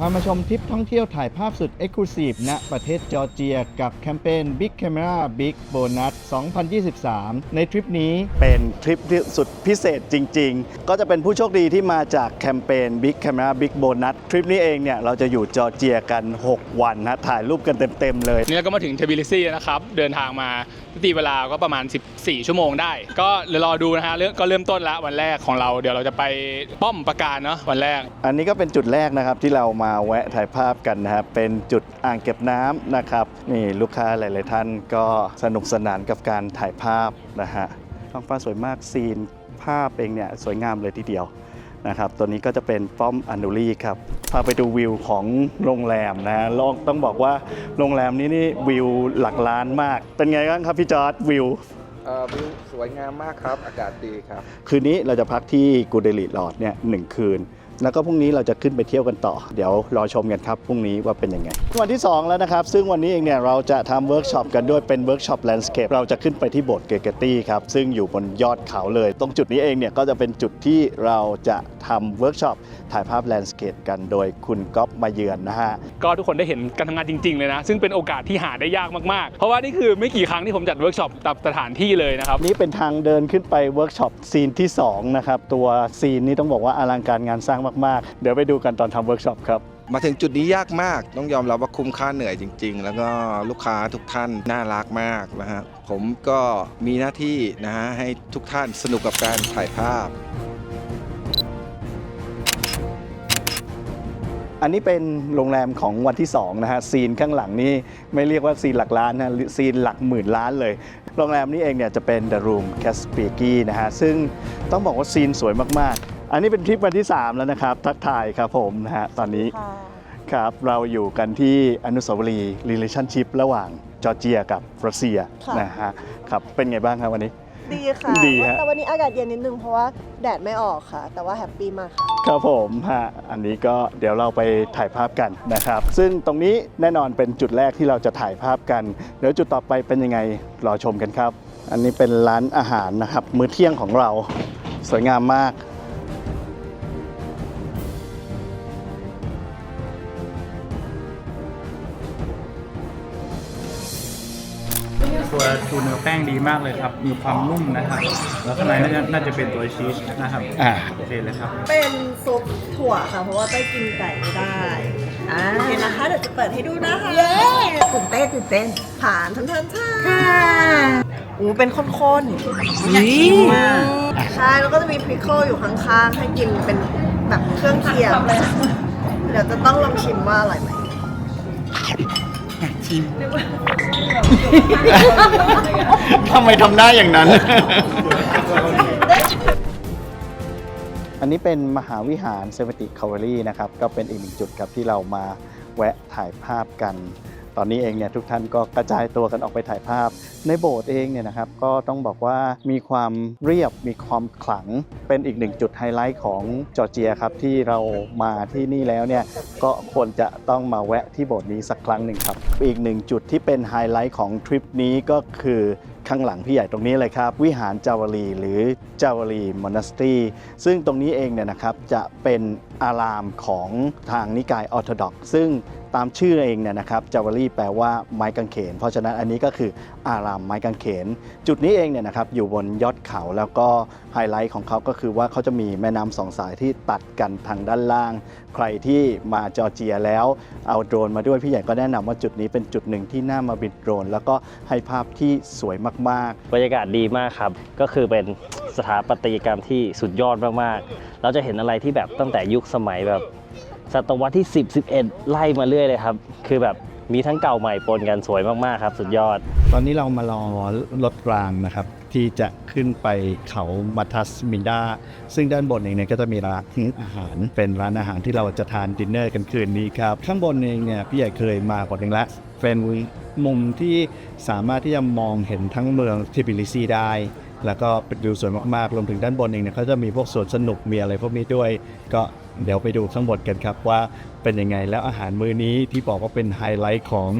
พามาชมทริปท่องเที่ยวถ่ายภาพสุด Exclusive ณ ประเทศจอร์เจีย กับแคมเปญ Big Camera Big Bonus 2023 ในทริปนี้เป็นทริปที่สุดพิเศษจริง ๆ ก็จะเป็นผู้โชคดีที่มาจากแคมเปญ Big Camera Big Bonus ทริปนี้เองเนี่ย เราจะอยู่จอร์เจียกัน 6 วันนะถ่ายรูปกันเต็ม ๆ เลย นี่เราก็มาถึงเทบิลิซีนะครับ เดินทางมา ตีเวลาก็ประมาณ 14 ชั่วโมงได้ ก็เดี๋ยวรอดูนะฮะเรื่องก็เริ่มต้นละวันแรกของเราเดี๋ยวเราจะไปป้อมประการเนาะวันแรก อันนี้ก็เป็นจุดแรกนะครับที่เรามาแวะถ่ายภาพกันนะครับเป็นจุดอ่างเก็บน้ำนะครับนี่ลูกค้าหลาย ๆ ท่านก็สนุกสนานกับการถ่ายภาพนะฮะท้องฟ้าสวยมากซีนภาพเองเนี่ยสวยงามเลยทีเดียว นะครับ ตัวนี้ก็จะเป็นป้อมอันดูรีครับ พาไปดูวิวของโรงแรมนะฮะลองต้องบอกว่าโรงแรมนี้นี่วิวหลักล้านมาก เป็นไงบ้างครับพี่จอร์ดวิวเอ่อวิวสวยงามมากครับ อากาศดีครับ คืนนี้เราจะพักที่กูเดลิลอดเนี่ยหนึ่งคืน แล้วก็พรุ่งนี้เราจะขึ้นไปเที่ยวกันต่อ เดี๋ยวรอชมกันครับพรุ่งนี้ว่าเป็นยังไง วันที่ 2 แล้วนะครับ ซึ่งวันนี้เองเนี่ยเราจะทำเวิร์กช็อปกันด้วยเป็นเวิร์กช็อปแลนด์สเคปเราจะขึ้นไปที่โบสถ์เกเกตี้ครับ ซึ่งอยู่บนยอดเขาเลย ตรงจุดนี้เองเนี่ยก็จะเป็นจุดที่เราจะทำเวิร์กช็อปถ่ายภาพแลนด์สเคปกันโดยคุณก๊อฟมาเยือนนะฮะ ก็ทุกคนได้เห็นการทำงานจริง ๆ เลยนะ ซึ่งเป็นโอกาสที่หาได้ยากมากๆ เพราะว่านี่คือไม่กี่ครั้งที่ผมจัดเวิร์กช็อปตามสถานที่เลยนะครับ นี่เป็นทางเดินขึ้นไปเวิร์กช็อปซีนที่2นะครับตัวซีนนี้ต้องบอกว่าอลังการงานสร้างมากๆ เดี๋ยวไปดูกันตอนทำเวิร์กช็อปครับ มาถึงจุดนี้ยากมาก ต้องยอมรับว่าคุ้มค่าเหนื่อยจริง ๆ แล้วก็ลูกค้าทุกท่านน่ารักมากนะฮะผมก็มีหน้าที่นะฮะให้ทุกท่านสนุกกับการถ่ายภาพ อันนี้เป็นโรงแรมของวันที่2นะฮะซีนข้างหลังนี่ไม่เรียกว่าซีนหลักล้านนะซีนหลักหมื่นล้านเลย โรงแรมนี้เองเนี่ยจะเป็น The Room c a s p i k i นะฮะซึ่งต้องบอกว่าซีนสวยมากๆ อันนี้เป็นทริปวันที่ 3 แล้วนะครับ ทักทายครับผมนะฮะตอนนี้ครับเราอยู่กันที่อนุสาวรีย์ relationship ระหว่างจอร์เจียกับรัสเซียค่ะ นะฮะครับเป็นไงบ้างครับวันนี้ ดีค่ะ ดีฮะ แต่วันนี้อากาศเย็นนิดนึงเพราะว่าแดดไม่ออกค่ะ แต่ว่าแฮปปี้มากค่ะ ครับผมฮะอันนี้ก็เดี๋ยวเราไปถ่ายภาพกันนะครับ ซึ่งตรงนี้แน่นอนเป็นจุดแรกที่เราจะถ่ายภาพกัน เดี๋ยวจุดต่อไปเป็นยังไงรอชมกันครับ อันนี้เป็นร้านอาหารนะครับ มื้อเที่ยงของเราสวยงามมาก ตัวตัวเนื้อแป้งดีมากเลยครับ มีความนุ่มนะครับ แล้วข้างในน่าจะน่าจะเป็นตัวชีสนะครับอ่า โอเคเลยครับ เป็นซุปถั่วค่ะ เพราะว่าเต้ยกินไก่ไม่ได้อ่าโอเคนะคะ เดี๋ยวจะเปิดให้ดูนะคะเย้ตื่นเต้นตื่นเต้นผ่านทันทันท่าโอ้เป็นข้นๆอยากกินมากใช่แล้วก็จะมีพริกเกิลอยู่ข้างๆ ให้กินเป็นแบบเครื่องเคียง เดี๋ยวจะต้องลองชิมว่าอร่อยไหม ทำไมทำได้อย่างนั้น อันนี้เป็นมหาวิหารเซเวติคาวารีนะครับ ก็เป็นอีกหนึ่งจุดครับที่เรามาแวะถ่ายภาพกัน ตอนนี้เองเนี่ยทุกท่านก็กระจายตัวกันออกไปถ่ายภาพ ในโบสถ์เองเนี่ยนะครับก็ต้องบอกว่ามีความเรียบมีความขลัง เป็นอีกหนึ่งจุดไฮไลท์ของจอร์เจียครับที่เรามาที่นี่แล้วเนี่ยก็ควรจะต้องมาแวะที่โบสถ์นี้สักครั้งหนึ่งครับ อีกหนึ่งจุดที่เป็นไฮไลท์ของทริปนี้ก็คือข้างหลังพี่ใหญ่ตรงนี้เลยครับ วิหารจาวรีหรือจาวรีมอนัสตรีซึ่งตรงนี้เองเนี่ยนะครับจะเป็นอารามของทางนิกายออร์โธดอกซึ่ง ตามชื่อเองเนี่ยนะครับจาวารีแปลว่าไม้กางเขน เพราะฉะนั้นอันนี้ก็คืออารามไม้กางเขน จุดนี้เองเนี่ยนะครับอยู่บนยอดเขาแล้วก็ไฮไลท์ของเขาก็คือว่าเขาจะมีแม่น้ำสองสายที่ตัดกันทางด้านล่าง ใครที่มาจอร์เจียแล้วเอาโดรนมาด้วยพี่ใหญ่ก็แนะนำว่าจุดนี้เป็นจุดหนึ่งที่น่ามาบินโดรน แล้วก็ให้ภาพที่สวยมากๆ บรรยากาศดีมากครับ ก็คือเป็นสถาปัตยกรรมที่สุดยอดมากๆ เราจะเห็นอะไรที่แบบตั้งแต่ยุคสมัยแบบ ศตวรรษที่ 10 11 ไล่มาเรื่อยเลยครับ คือแบบมีทั้งเก่าใหม่ปนกันสวยมากๆครับ สุดยอด ตอนนี้เรามารอรถรางนะครับ ที่จะขึ้นไปเขามาทัสมินดา ซึ่งด้านบนเองเนี่ยก็จะมีร้านอาหาร เป็นร้านอาหารที่เราจะทานดินเนอร์กันคืนนี้ครับ ข้างบนเองเนี่ยพี่ใหญ่เคยมาก่อนหนึ่งล้วเป็นมุมที่สามารถที่จะมองเห็นทั้งเมืองทิบิลิซีได้ แล้วก็เป็นวิวสวยมากๆรวมถึงด้านบนเองเนี่ยเขาจะมีพวกสวนสนุกมีอะไรพวกนี้ด้วยก็ เดี๋ยวไปดูข้างบนกันครับว่าเป็นยังไงแล้วอาหารมื้อนี้ที่บอกว่าเป็นไฮไลท์ของ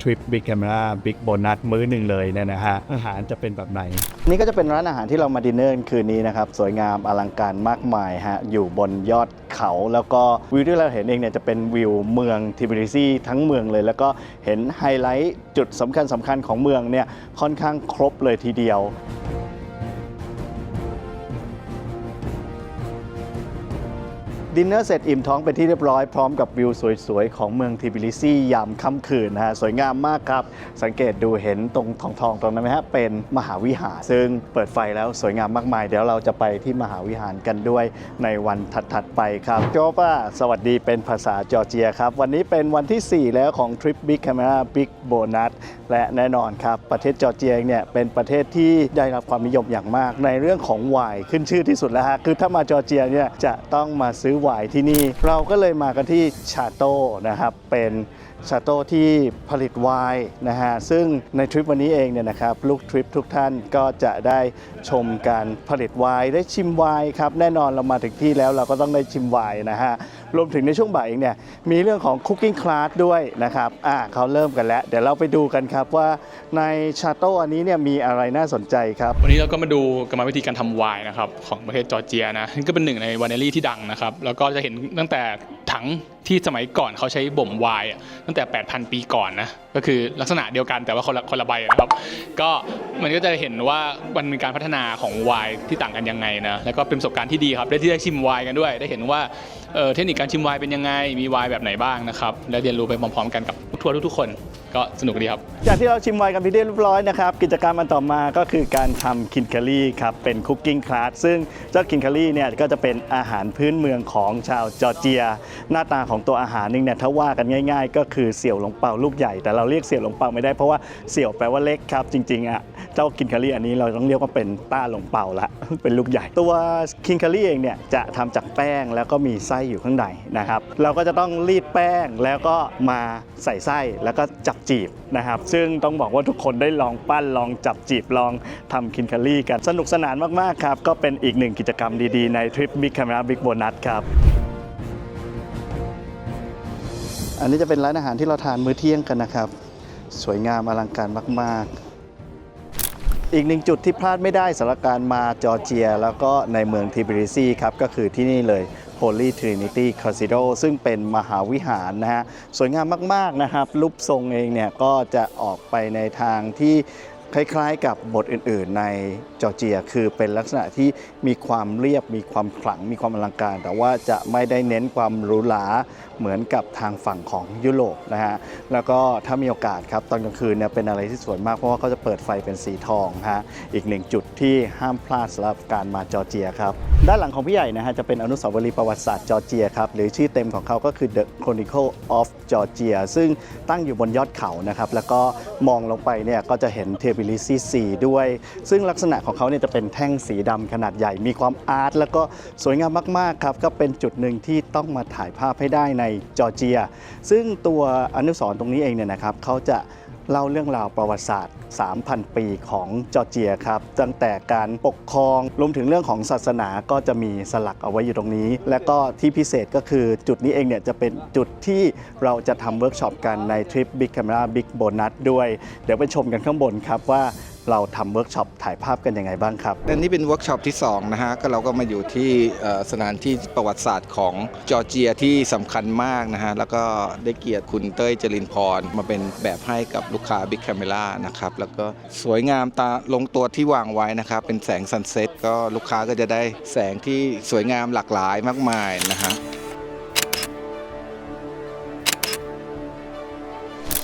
ทริป Big Camera Big Bonus มื้อหนึ่งเลยเนี่ยนะฮะอาหารจะเป็นแบบไหน นี่ก็จะเป็นร้านอาหารที่เรามาดินเนอร์คืนนี้นะครับ สวยงามอลังการมากมายฮะอยู่บนยอดเขา แล้วก็วิวที่เราเห็นเองเนี่ยจะเป็นวิวเมืองทิบิลิซีทั้งเมืองเลย แล้วก็เห็นไฮไลท์จุดสำคัญสำคัญของเมืองเนี่ยค่อนข้างครบเลยทีเดียว ดินเนอร์เสร็จอิ่มท้องเป็นที่เรียบร้อยพร้อมกับวิวสวยๆ ของเมืองทิบิลิซียามค่ำคืนนะฮะสวยงามมากครับ สังเกตดูเห็นตรงทองทองๆตรงนั้นไหมฮะเป็นมหาวิหาร ซึ่งเปิดไฟแล้วสวยงามมากมาย เดี๋ยวเราจะไปที่มหาวิหารกันด้วยในวันถัดๆไปครับโจป้าสวัสดีเป็นภาษาจอร์เจียครับ วันนี้เป็นวันที่ 4 แล้วของทริป Big Camera Big Bonus และแน่นอนครับ ประเทศจอร์เจียเนี่ยเป็นประเทศที่ได้รับความนิยมอย่างมาก ในเรื่องของไวน์ขึ้นชื่อที่สุดแล้วฮะคือถ้ามาจอร์เจียเนี่ยจะต้องมาซื้อไวายที่นี่ เราก็เลยมากันที่ชาโต้นะครับเป็นชาโต้ที่ผลิตไวน์นะฮะซึ่งในทริปวันนี้เองเนี่ยนะครับลูกทริปทุกท่านก็จะได้ชมการผลิตไวน์ได้ชิมไวน์ครับแน่นอนเรามาถึงที่แล้วเราก็ต้องได้ชิมไวน์นะฮะ รวมถึงในช่วงบ่ายเองเนี่ยมีเรื่องของคุกกิ้งคลาสด้วยนะครับอ่าเขาเริ่มกันแล้ว เดี๋ยวเราไปดูกันครับว่าในชาโต้อันนี้เนี่ยมีอะไรน่าสนใจครับ วันนี้เราก็มาดูกรรมวิธีการทำไวน์นะครับของประเทศจอร์เจียนะนี่ก็เป็นหนึ่งในวานิลี่ที่ดังนะครับ แล้วก็จะเห็นตั้งแต่ถังที่สมัยก่อนเขาใช้บ่มไวน์อะตั้งแต่ 8,000 ปีก่อนนะก็คือลักษณะเดียวกันแต่ว่าคนละคนละใบนะครับ ก็มันก็จะเห็นว่ามันมีการพัฒนาของไวน์ที่ต่างกันยังไงนะแล้วก็เป็นประสบการณ์ที่ดีครับได้ที่ได้ชิมไวน์กันด้วย ได้เห็นว่าเอ่อเทคนิคการชิมไวน์เป็นยังไง มีไวน์แบบไหนบ้างนะครับและเรียนรู้ไปพร้อมๆกันกับทัวร์ทุกๆคน ก็สนุกดีครับ จากที่เราชิมไวน์กันไปเรียบร้อยนะครับกิจกรรมอันต่อมาก็คือการทำคินคารี่ครับเป็นคุกกิ้งคลาสซึ่งเจ้าคินคารี่เนี่ยก็จะเป็นอาหารพื้นเมืองของชาวจอร์เจีย หน้าตาของตัวอาหารนึงเนี่ยถ้าว่ากันง่าย ๆ ก็คือเสี่ยวหลงเปาลูกใหญ่แต่เราเรียกเสี่ยวหลงเปาไม่ได้เพราะว่าเสี่ยวแปลว่าเล็กครับ จริงๆอะเจ้าคินคารี่อันนี้เราต้องเรียกว่าเป็นต้าหลงเปาละเป็นลูกใหญ่ ตัวคินคารี่เองเนี่ยจะทำจากแป้งแล้วก็มีไส้อยู่ข้างในนะครับเราก็จะต้องรีดแป้งแล้วก็มาใส่ไส้แล้วก็จับจีบนะครับ ซึ่งต้องบอกว่าทุกคนได้ลองปั้นลองจับจีบลองทำคินคารี่กันสนุกสนานมากๆครับก็เป็นอีกหนึ่งกิจกรรมดีๆในทริป Big Camera Big Bonus ครับ อันนี้จะเป็นร้านอาหารที่เราทานมื้อเที่ยงกันนะครับ สวยงามอลังการมาก ๆ อีกหนึ่งจุดที่พลาดไม่ได้สำหรับการมาจอร์เจีย แล้วก็ในเมืองทิบิลิซีครับ ก็คือที่นี่เลย Holy Trinity Cathedral ซึ่งเป็นมหาวิหารนะฮะ สวยงามมาก ๆ นะครับ รูปทรงเองเนี่ยก็จะออกไปในทางที่ คล้ายๆ กับบทอื่น ๆ ในจอร์เจีย คือเป็นลักษณะที่มีความเรียบ มีความขลัง มีความอลังการ แต่ว่าจะไม่ได้เน้นความหรูหราเหมือนกับทางฝั่งของยุโรปนะฮะ แล้วก็ถ้ามีโอกาสครับตอนกลางคืนเนี่ยเป็นอะไรที่สวยมาก เพราะว่าเขาจะเปิดไฟเป็นสีทองฮะ อีกหนึ่งจุดที่ห้ามพลาดสำหรับการมาจอร์เจียครับ ด้านหลังของพี่ใหญ่นะฮะจะเป็นอนุสาวรีย์ประวัติศาสตร์จอร์เจียครับ หรือชื่อเต็มของเขาก็คือ The Chronicle of Georgia ซึ่งตั้งอยู่บนยอดเขานะครับ แล้วก็มองลงไปเนี่ยก็จะเห็นเทบิลิซีซีด้วย ซึ่งลักษณะของเขาเนี่ยจะเป็นแท่งสีดำขนาดใหญ่ มีความอาร์ตแล้วก็สวยงามมากๆครับ ก็เป็นจุดหนึ่งที่ต้องมาถ่ายภาพให้ได้ในจอร์เจีย ซึ่งตัวอนุสรณ์ตรงนี้เองเนี่ยนะครับเขาจะ เล่าเรื่องราวประวัติศาสตร์ 3,000 ปีของจอร์เจียครับ ตั้งแต่การปกครอง รวมถึงเรื่องของศาสนาก็จะมีสลักเอาไว้อยู่ตรงนี้ และก็ที่พิเศษก็คือจุดนี้เองเนี่ยจะเป็นจุดที่เราจะทำเวิร์กช็อปกันในทริป Big Camera Big Bonus ด้วย เดี๋ยวไปชมกันข้างบนครับว่า เราทำเวิร์กช็อปถ่ายภาพกันยังไงบ้างครับ อันนี้เป็นเวิร์กช็อปที่2นะฮะก็เราก็มาอยู่ที่เอ่อสถานที่ประวัติศาสตร์ของจอร์เจียที่สำคัญมากนะฮะแล้วก็ได้เกียรติคุณเต้ยจรินพร มาเป็นแบบให้กับลูกค้า Big Camera นะครับแล้วก็สวยงามตาลงตัวที่วางไว้นะครับเป็นแสงซันเซ็ตก็ลูกค้าก็จะได้แสงที่สวยงามหลากหลายมากมายนะฮะ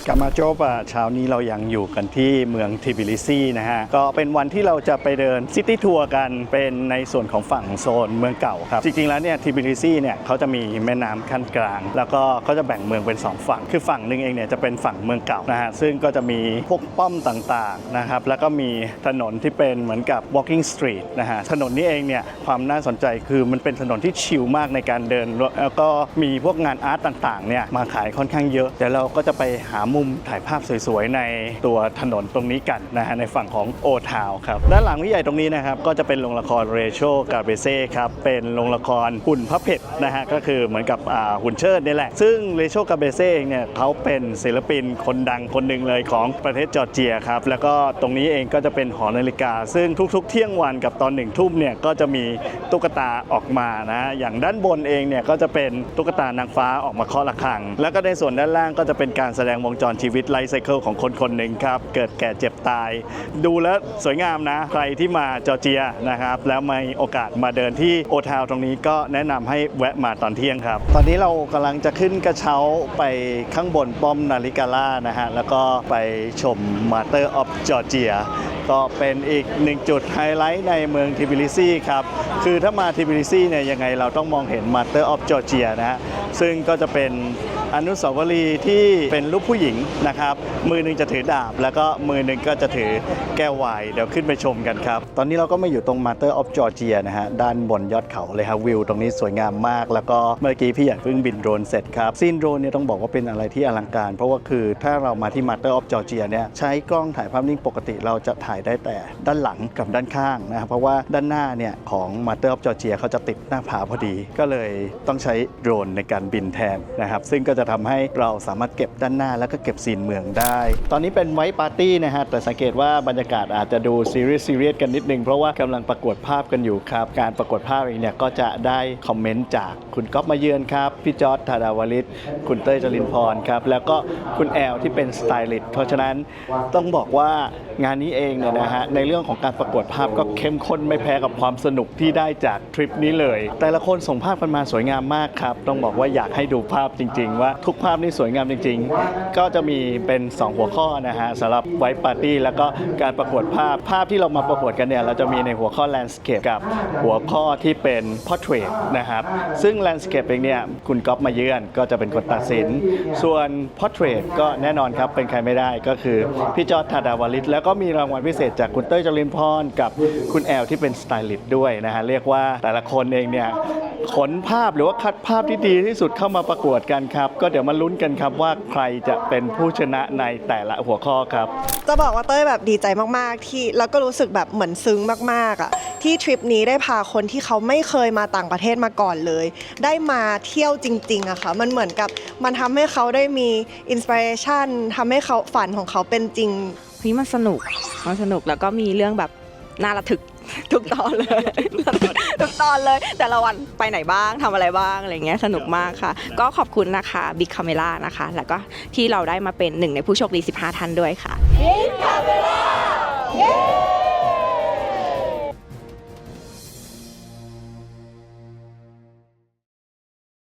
กามาโจปะเช้านี้เรายังอยู่กันที่เมืองทิบิลิซีนะฮะ ก็เป็นวันที่เราจะไปเดินซิตี้ทัวร์กันเป็นในส่วนของฝั่งโซนเมืองเก่าครับ จริงๆแล้วเนี่ยทิบิลิซีเนี่ยเขาจะมีแม่น้ำขั้นกลาง แล้วก็เขาจะแบ่งเมืองเป็น 2 ฝั่ง คือฝั่งหนึ่งเองเนี่ยจะเป็นฝั่งเมืองเก่านะฮะ ซึ่งก็จะมีพวกป้อมต่างๆนะครับ แล้วก็มีถนนที่เป็นเหมือนกับ walking street นะฮะ ถนนนี้เองเนี่ยความน่าสนใจคือมันเป็นถนนที่ชิลมากในการเดิน แล้วก็มีพวกงานอาร์ตต่างๆเนี่ยมาขายค่อนข้างเยอะเดี๋ยวเราก็จะไปหามุมุมถ่ายภาพสวยๆ ในตัวถนนตรงนี้กันนะฮะในฝั่งของโอทาวครับด้านหลังพี่ใหญ่ตรงนี้นะครับก็จะเป็นโรงละครเรโชกาเบเซ่ครับเป็นโรงละครหุ่นพระเพชรนะฮะก็คือเหมือนกับหุ่นเชิดนี่แหละ ซึ่งเรโชกาเบเซ่เองเนี่ยเขาเป็นศิลปินคนดังคนหนึ่งเลยของประเทศจอร์เจียครับแล้วก็ตรงนี้เองก็จะเป็นหอนาฬิกา ซึ่งทุกๆ เที่ยงวันกับตอนหนึ่งทุ่มเนี่ยก็จะมีตุ๊กตาออกมานะฮะอย่างด้านบนเองเนี่ยก็จะเป็นตุ๊กตานางฟ้าออกมาเคาะระฆัง แล้วก็ในส่วนด้านล่างก็จะเป็นการแสดงวงจรชีวิตไลฟ์ไซเคิลของคนคนหนึ่งครับ เกิดแก่เจ็บตาย ดูแล้วสวยงามนะ ใครที่มาจอร์เจียนะครับ แล้วมีโอกาสมาเดินที่โอทาวตรงนี้ก็แนะนำให้แวะมาตอนเที่ยงครับ ตอนนี้เรากำลังจะขึ้นกระเช้าไปข้างบนป้อมนาฬิกาล่านะฮะ แล้วก็ไปชมมาเตอร์ออฟจอร์เจียก็เป็นอีกหนึ่งจุดไฮไลท์ในเมืองทิบิลิซีครับ คือถ้ามาทิบิลิซีเนี่ยยังไงเราต้องมองเห็นมาเตอร์ออฟจอร์เจียนะฮะ ซึ่งก็จะเป็น อนุสาวรีย์ที่เป็นรูปผู้หญิงนะครับ มือหนึ่งจะถือดาบ แล้วก็มือหนึ่งก็จะถือแก้วไวน์เดี๋ยวขึ้นไปชมกันครับ ตอนนี้เราก็มาอยู่ตรง Master of Georgia นะฮะ ด้านบนยอดเขาเลยครับวิวตรงนี้สวยงามมาก แล้วก็เมื่อกี้พี่ใหญ่เพิ่งบินโดรนเสร็จครับซีนโดรนเนี่ยต้องบอกว่าเป็นอะไรที่อลังการ เพราะว่าคือถ้าเรามาที่ Master of Georgia เนี่ยใช้กล้องถ่ายภาพนิ่งปกติเราจะถ่ายได้แต่ด้านหลังกับด้านข้างนะครับเพราะว่าด้านหน้าเนี่ยของ Master of Georgia เขาจะติดหน้าผาพอดี ก็เลยต้องใช้โดรนในการบินแทนนะครับซึ่งก็จะทำให้เราสามารถเก็บด้านหน้าแล้วก็เก็บซีนเมืองได้ ตอนนี้เป็นไวท์ปาร์ตี้นะฮะ แต่สังเกตว่าบรรยากาศอาจจะดูซีเรียสซีเรียสกันนิดนึง เพราะว่ากำลังประกวดภาพกันอยู่ครับ การประกวดภาพเองเนี่ยก็จะได้คอมเมนต์จากคุณก๊อฟมาเยือนครับ พี่จอร์ดธาดาวลิศคุณเต้ยจรินพรครับ แล้วก็คุณแอลที่เป็นสไตลิสต์เพราะฉะนั้นต้องบอกว่างานนี้เองเนี่ยนะฮะในเรื่องของการประกวดภาพก็เข้มข้นไม่แพ้กับความสนุกที่ได้จากทริปนี้เลย แต่ละคนส่งภาพกันมาสวยงามมากครับต้องบอกว่าอยากให้ดูภาพจริง ๆ ว่าทุกภาพนี่สวยงามจริง ๆ ก็จะมีเป็น 2 หัวข้อนะฮะสำหรับไวท์ปาร์ตี้แล้วก็การประกวดภาพภาพที่เรามาประกวดกันเนี่ยเราจะมีในหัวข้อ landscape กับหัวข้อที่เป็น portrait นะครับซึ่ง landscape เองเนี่ยคุณก๊อฟมาเยือนก็จะเป็นคนตัดสิน ส่วน portrait ก็แน่นอนครับเป็นใครไม่ได้ก็คือพี่จอร์ดธาดาวลิศแล้วก็มีรางวัลพิเศษจากคุณเต้ยจรินพรกับคุณแอลที่เป็นสไตลิสต์ด้วยนะฮะเรียกว่าแต่ละคนเองเนี่ย ขนภาพหรือว่าคัดภาพที่ดีที่สุดเข้ามาประกวดกันครับ ก็เดี๋ยวมาลุ้นกันครับว่าใครจะเป็นผู้ชนะในแต่ละหัวข้อครับ จะบอกว่าเต้ยแบบดีใจมากๆที่แล้วก็รู้สึกแบบเหมือนซึ้งมากๆอะที่ทริปนี้ได้พาคนที่เขาไม่เคยมาต่างประเทศมาก่อนเลย ได้มาเที่ยวจริงๆอะค่ะมันเหมือนกับมันทำให้เขาได้มีอินสปิเรชันทำให้เขาฝันของเขาเป็นจริง เฮ้ยมันสนุก มันสนุกแล้วก็มีเรื่องแบบน่าระทึก ทุกตอนเลย ทุกตอนเลย แต่ละวันไปไหนบ้างทำอะไรบ้างอะไรเงี้ยสนุกมากค่ะ ก็ขอบคุณนะคะ Big Camera นะคะ แล้วก็ที่เราได้มาเป็นหนึ่งในผู้โชคดี 15 ท่านด้วยค่ะ Big Camera! Yeah!